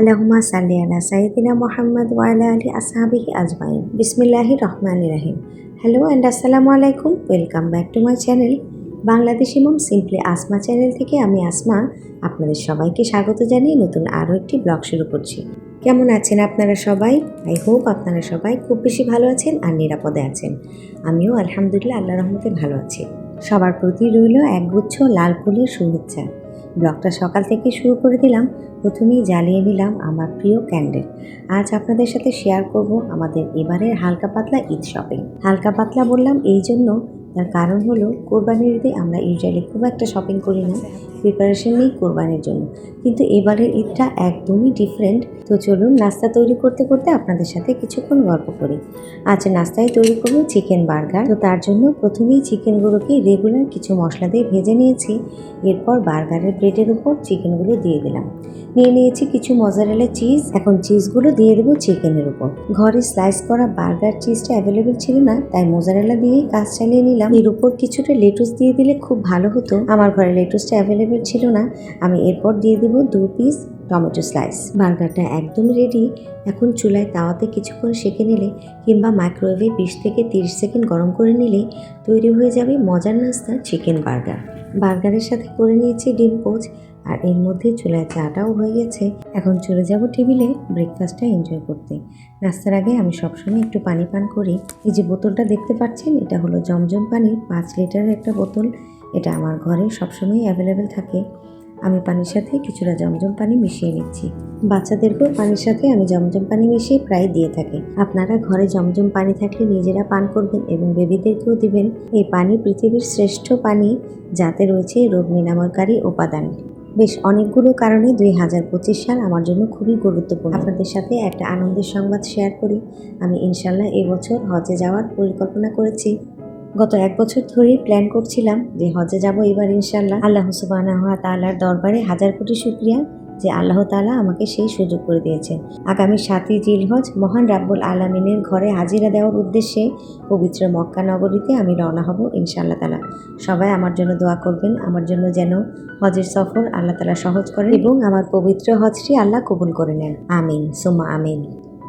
আল্লাহুমা সাল্লি আলা সাইদিনা মোহাম্মদ ওয়ালা আলী আসহাবিহি আজমাইন। বিসমিল্লাহি রহমান রাহিম। হ্যালো অ্যান্ড আসসালামু আলাইকুম। Welcome back to my channel Bangladesh এবং সিম্পলি আসমা চ্যানেল থেকে আমি আসমা। আপনাদের সবাইকে স্বাগত জানিয়ে নতুন আরও একটি ব্লগ শুরু করছি। কেমন আছেন আপনারা সবাই? আই হোপ আপনারা সবাই খুব বেশি ভালো আছেন আর নিরাপদে আছেন। আমিও আলহামদুলিল্লাহ আল্লাহ রহমতে ভালো আছি। সবার প্রতি রইল একগুচ্ছ লাল ফুলের শুভেচ্ছা। ব্লগটা সকাল থেকে শুরু করে দিলাম। প্রথমেই জ্বালিয়ে নিলাম আমার প্রিয় ক্যান্ডেল। আজ আপনাদের সাথে শেয়ার করব আমাদের এবারের হালকা পাতলা ঈদ শপিং হালকা পাতলা বললাম এই জন্য তার কারণ হলো, কোরবানির ঈদে আমরা ইউজুয়ালি খুব একটা শপিং করি না প্রিপারেশন নেই কোরবানির জন্য। কিন্তু এবারের ঈদটা একদমই ডিফারেন্ট তো চলুন নাস্তা তৈরি করতে করতে আপনাদের সাথে কিছুক্ষণ গল্প করি। আজ নাস্তায় তৈরি করব চিকেন বার্গার তো তার জন্য প্রথমেই চিকেনগুলোকে রেগুলার কিছু মশলা দিয়ে ভেজে নিয়েছি। এরপর বার্গারের ব্রেডের উপর চিকেনগুলো দিয়ে দিলাম। নিয়ে নিয়েছি কিছু মজারেলা চিজ এখন চিজগুলো দিয়ে দেবো চিকেনের উপর। ঘরে স্লাইস করা বার্গার চিজটা অ্যাভেলেবেল ছিল না, তাই মোজারেলা দিয়েই কাজ চালিয়ে নিলাম। এর উপর কিছুটা লেটুস দিয়ে দিলে খুব ভালো হতো। আমার ঘরে লেটুসটা অ্যাভেলেবেল ছিল না। আমি এরপর দিয়ে দেবো দু পিস টমেটো স্লাইস বার্গারটা একদম রেডি এখন চুলায় তাওয়াতে কিছুক্ষণ সেঁকে নিলে কিংবা মাইক্রোওয়েভে বিশ থেকে তিরিশ সেকেন্ড গরম করে নিলে তৈরি হয়ে যাবে মজার নাস্তা চিকেন বার্গার। বার্গারের সাথে করে নিয়েছি ডিম পোচ। আর এর মধ্যে চুলায় চাটাও হয়ে গেছে। এখন চলে যাব টেবিলে ব্রেকফাস্টটা এনজয় করতে। নাস্তার আগে আমি সবসময় একটু পানি পান করি। এই যে বোতলটা দেখতে পাচ্ছেন, এটা হলো জমজম পানি, পাঁচ লিটারের একটা বোতল। এটা আমার ঘরে সবসময় অ্যাভেলেবেল থাকে। আমি পানির সাথে কিছুটা জমজম পানি মিশিয়ে নিচ্ছি। বাচ্চাদেরকেও পানির সাথে আমি জমজম পানি মিশিয়ে প্রায় দিয়ে থাকি। আপনারা ঘরে জমজম পানি থাকলে নিজেরা পান করবেন এবং বেবিদেরকেও দিবেন। এই পানি পৃথিবীর শ্রেষ্ঠ পানি, যাতে রয়েছে রোগ নিরাময়কারী উপাদান। বেশ অনেকগুলো কারণে দুই হাজার পঁচিশ সাল আমার জন্য খুবই গুরুত্বপূর্ণ। আপনাদের সাথে একটা আনন্দের সংবাদ শেয়ার করি। আমি ইনশাল্লাহ এবছর হজে যাওয়ার পরিকল্পনা করেছি। গত এক বছর ধরেই প্ল্যান করছিলাম যে হজে যাব এবার ইনশাল্লাহ আল্লাহ সুবাহ তালার দরবারে হাজার কোটি শুক্রিয়া। যে আল্লাহ তালা আমাকে সেই সুযোগ করে দিয়েছেন। আগামী সাতই জিলহজ মহান রাব্বুল আলমিনের ঘরে হাজিরা দেওয়ার উদ্দেশ্যে পবিত্র মক্কা নগরীতে আমি রওনা হব ইনশাআল্লাহ তালা সবাই আমার জন্য দোয়া করবেন, আমার জন্য যেন হজের সফর আল্লাহ তালা সহজ করেন এবং আমার পবিত্র হজটি আল্লাহ কবুল করে নেন। আমিন সুমা আমিন।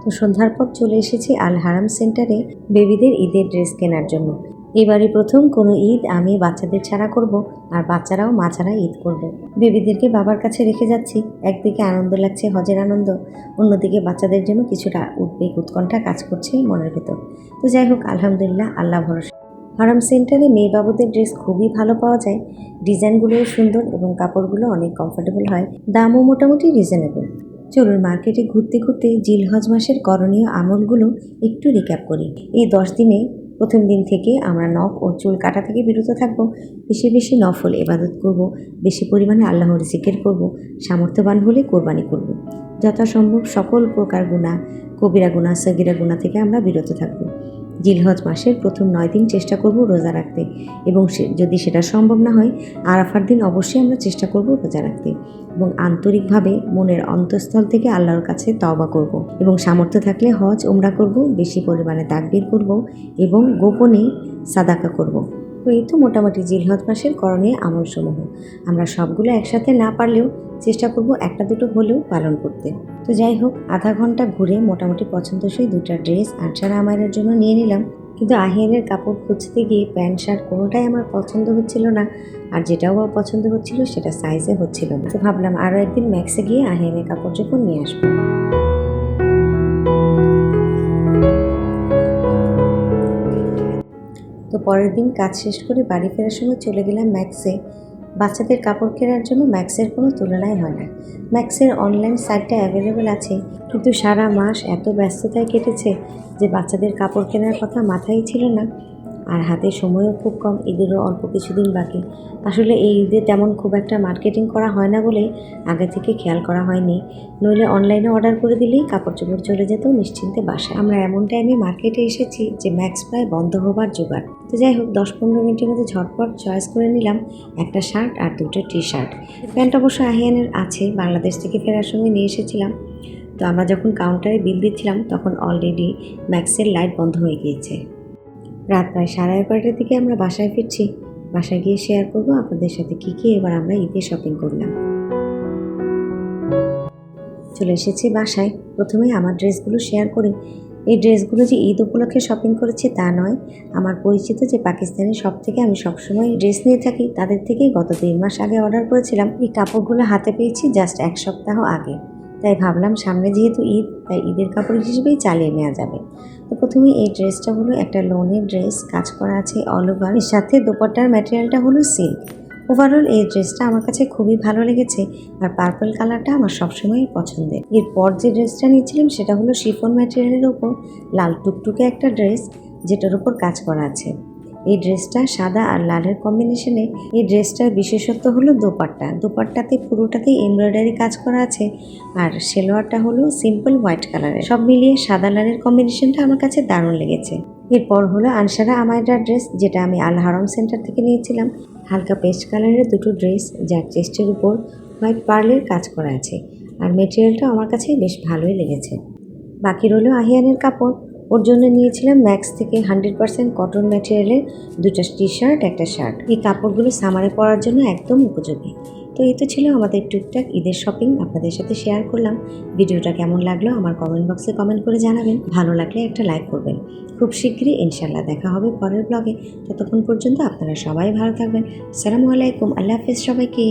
তো সন্ধ্যার পর চলে এসেছি আল হারাম সেন্টারে বেবিদের ঈদের ড্রেস কেনার জন্য। এবারে প্রথম কোনো ঈদ আমি বাচ্চাদের ছাড়া করব আর বাচ্চারাও মা ছাড়া ঈদ করবে। বেবিদেরকে বাবার কাছে রেখে যাচ্ছি। একদিকে আনন্দ লাগছে হজের আনন্দ, অন্যদিকে বাচ্চাদের জন্য কিছুটা উদ্বেগ, উৎকণ্ঠা কাজ করছে মনের ভেতর। তো যাই হোক, আলহামদুলিল্লাহ, আল্লাহ ভরসা। হারাম সেন্টারে মেয়ে বাবুদের ড্রেস খুবই ভালো পাওয়া যায়। ডিজাইনগুলোও সুন্দর এবং কাপড়গুলো অনেক কমফোর্টেবল হয়। দামও মোটামুটি রিজনেবল চলুন মার্কেটে ঘুরতে ঘুরতে জিলহজ মাসের করণীয় আমলগুলো একটু রিক্যাপ করি। এই দশ দিনে প্রথম দিন থেকে আমরা নখ ও চুল কাটা থেকে বিরত থাকব। বেশি বেশি নফল এবাদত করব। বেশি পরিমাণে আল্লাহর জিকের করব। সামর্থ্যবান হলে কোরবানি করব। যথাসম্ভব সকল প্রকার গুণা কবিরা গুণা সগিরা গুণা থেকে আমরা বিরত থাকব। জিলহজ মাসের প্রথম নয় দিন চেষ্টা করব রোজা রাখতে এবং যদি সেটা সম্ভব না হয়, আরাফার দিন অবশ্যই আমরা চেষ্টা করব রোজা রাখতে এবং আন্তরিকভাবে মনের অন্তঃস্থল থেকে আল্লাহর কাছে তওবা করব এবং সামর্থ্য থাকলে হজ ওমরা করব, বেশি পরিমাণে তাকবির করব এবং গোপনে সাদাকা করব। এই তো মোটামুটি জিলহজ মাসের করণীয় আমলসমূহ। আমরা সবগুলো একসাথে না পারলেও চেষ্টা করব একটা দুটো হলেও পালন করতে। তো যাই হোক, আধা ঘণ্টা ঘুরে মোটামুটি পছন্দসই দুটা ড্রেস আনসার আমায়ের জন্য নিয়ে নিলাম। কিন্তু আহিয়ানের কাপড় খুঁজতে গিয়ে প্যান্ট, শার্ট কোনোটাই আমার পছন্দ হচ্ছিল না। আর যেটাও পছন্দ হচ্ছিল সেটা সাইজে হচ্ছিল না। তো ভাবলাম আরও একদিন ম্যাক্সে গিয়ে আহিয়ানের কাপড় যখন নিয়ে আসব। পরের দিন কাজ শেষ করে বাড়ি ফেরার সময় চলে গেলাম ম্যাক্সে। বাচ্চাদের কাপড় কেনার জন্য ম্যাক্সের কোনো তুলনাই হয় না। ম্যাক্সের অনলাইন সাইটটা অ্যাভেলেবেল আছে, কিন্তু সারা মাস এত ব্যস্ততায় কেটেছে যে বাচ্চাদের কাপড় কেনার কথা মাথায় ছিল না। আর হাতে সময়ও খুব কম, ঈদেরও অল্প কিছুদিন বাকি। আসলে এই ঈদে তেমন খুব একটা মার্কেটিং করা হয় না বলে আগে থেকে খেয়াল করা হয়নি। নইলে অনলাইনে অর্ডার করে দিলেই কাপড় চোপড় চলে যেত নিশ্চিন্তে বাসায়। আমরা এমন টাইমে মার্কেটে এসেছি যে ম্যাক্স প্রায় বন্ধ হবার জোগাড়। তো যাই হোক দশ পনেরো মিনিটের মধ্যে ঝটপট চয়েস করে নিলাম একটা শার্ট আর দুটো টি শার্ট প্যান্ট অবশ্য আহিয়ানের আছে, বাংলাদেশ থেকে ফেরার সঙ্গে নিয়ে এসেছিলাম। তো আমরা যখন কাউন্টারে বিল দিচ্ছিলাম, তখন অলরেডি ম্যাক্সের লাইট বন্ধ হয়ে গিয়েছে। রাত প্রায় সাড়ে এগারোটার দিকে আমরা বাসায় ফিরছি। বাসায় গিয়ে শেয়ার করব আপনাদের সাথে কী কী এবার আমরা ঈদে শপিং করলাম। চলে এসেছি বাসায়। প্রথমে আমার ড্রেসগুলো শেয়ার করি। এই ড্রেসগুলো যে ঈদ উপলক্ষে শপিং করেছি তা নয়। আমার পরিচিত যে পাকিস্তানের সব থেকে আমি সবসময় ড্রেস নিয়ে থাকি, তাদের থেকেই গত তিন মাস আগে অর্ডার করেছিলাম। এই কাপড়গুলো হাতে পেয়েছি জাস্ট এক সপ্তাহ আগে। তাই ভাবলাম সামনে যেহেতু ঈদ, তাই ঈদের কাপড় হিসেবেই চালিয়ে নেওয়া যাবে। তো প্রথমে এই ড্রেসটা হলো একটা লোনের ড্রেস, কাজ করা আছে অল ওভার এর সাথে দোপাট্টার ম্যাটেরিয়ালটা হলো সিল্ক ওভারঅল এই ড্রেসটা আমার কাছে খুবই ভালো লেগেছে আর পার্পল কালারটা আমার সবসময়ই পছন্দের। এরপর যে ড্রেসটা নিয়েছিলাম সেটা হলো শিফন ম্যাটেরিয়ালের ওপর, লাল টুকটুকে একটা ড্রেস যেটার উপর কাজ করা আছে। এই ড্রেসটা সাদা আর লালের কম্বিনেশনে এই ড্রেসটার বিশেষত্ব হলো দোপাট্টা। দোপাট্টাতে পুরোটাতেই এমব্রয়ডারি কাজ করা আছে আর সেলোয়ারটা হলো সিম্পল হোয়াইট কালারের। সব মিলিয়ে সাদা লালের কম্বিনেশনটা আমার কাছে দারুণ লেগেছে। এরপর হলো আনসারা আমায়ডার ড্রেস, যেটা আমি আল হারম সেন্টার থেকে নিয়েছিলাম। হালকা পেস্ট কালারের দুটো ড্রেস, যার চেস্টের উপর হোয়াইট পার্লের কাজ করা আছে। আর মেটেরিয়ালটা আমার কাছে বেশ ভালোই লেগেছে। বাকি রইল আহিয়ানের কাপড়। ওর জন্য নিয়েছিলাম ম্যাক্স থেকে হান্ড্রেড পার্সেন্ট কটন ম্যাটেরিয়ালের দুটো টি শার্ট একটা শার্ট এই কাপড়গুলো সামারে পরার জন্য একদম উপযোগী। তো এই তো ছিল আমাদের টুকটাক ঈদের শপিং আপনাদের সাথে শেয়ার করলাম। ভিডিওটা কেমন লাগল আমার কমেন্ট বক্সে কমেন্ট করে জানাবেন। ভালো লাগলে একটা লাইক করবেন। খুব শীঘ্রই ইনশাল্লাহ দেখা হবে পরের ব্লগে ততক্ষণ পর্যন্ত আপনারা সবাই ভালো থাকবেন। আসসালামু আলাইকুম। আল্লাহ হাফেজ সবাইকে।